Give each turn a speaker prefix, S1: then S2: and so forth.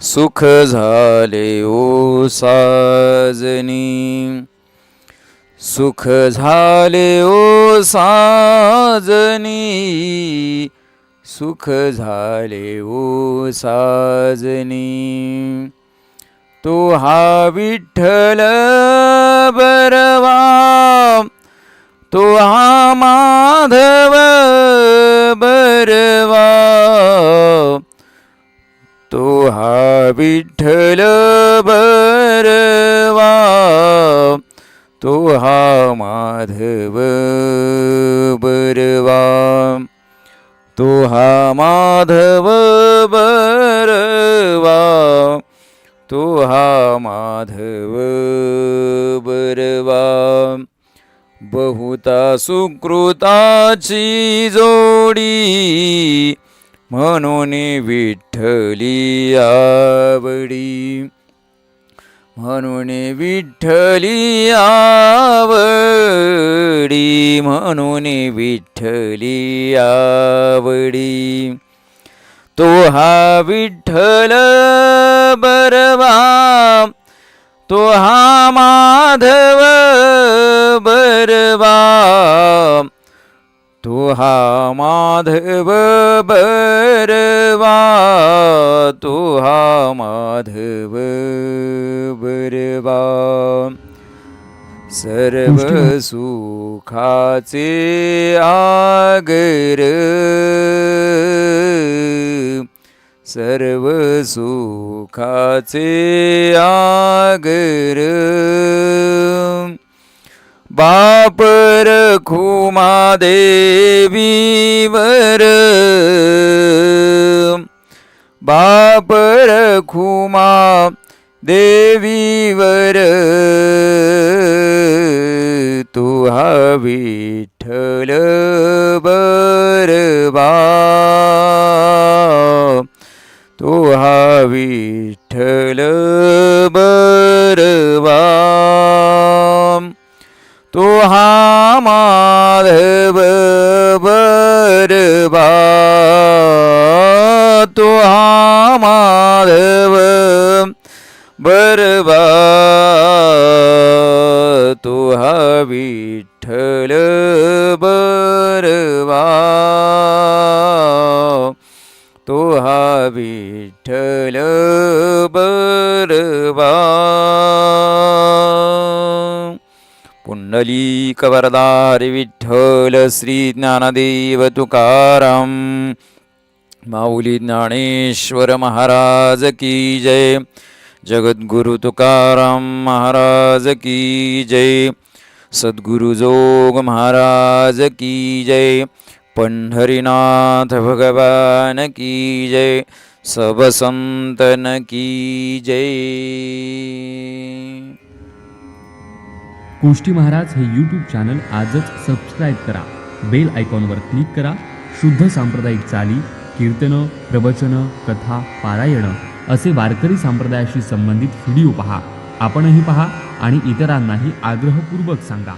S1: सुख झाले ओ साजनी. सुख झाले ओ साजनी. सुख झाले ओ साजनी. तो हा विठ्ठल बरवा. तो हा माधव विठ्ठल बरवा तो हा माधव बरवा तो हा माधव बरवा तो हा माधव बरवा बहुता सुकृताची जोडी म्हणून विठ्ठली आवडी. म्हणून विठ्ठली आवडी. म्हणून विठ्ठली आवडी. तो हा विठ्ठल बरवा. तो हा माधव बरवा. हा माधव बरवा। तो हा माधव बरवा सर्व सुखाचे आगर। सर्व सुखाचे आगर। बापर खुमा देवीवर. बापर खुमा देवीवर. तुहा विठ्ठल बरवा तुहा विठ्ठल बरवा तुहा माधव तो हा माधव बरवा तो हा विठ्ठल बरवा तो विठ्ठल बरवा पुंडलीक वरदारी विठ्ठल श्री ज्ञानदेव तुकाराम माऊली ज्ञानेश्वर महाराज की जय. जगद्गुरु तुकाराम महाराज की जय. सद्गुरु जोग महाराज की जय. पंढरीनाथ भगवान की जय. सब संतन की जय.
S2: गोष्टी महाराज हे यूट्यूब चॅनल आजच सबस्क्राईब करा. बेल आयकॉनवर क्लिक करा. शुद्ध सांप्रदायिक चाली कीर्तनं प्रवचनं कथा पारायणं असे वारकरी संप्रदायाशी संबंधित व्हिडिओ पहा. आपणही पहा आणि इतरांनाही आग्रहपूर्वक सांगा.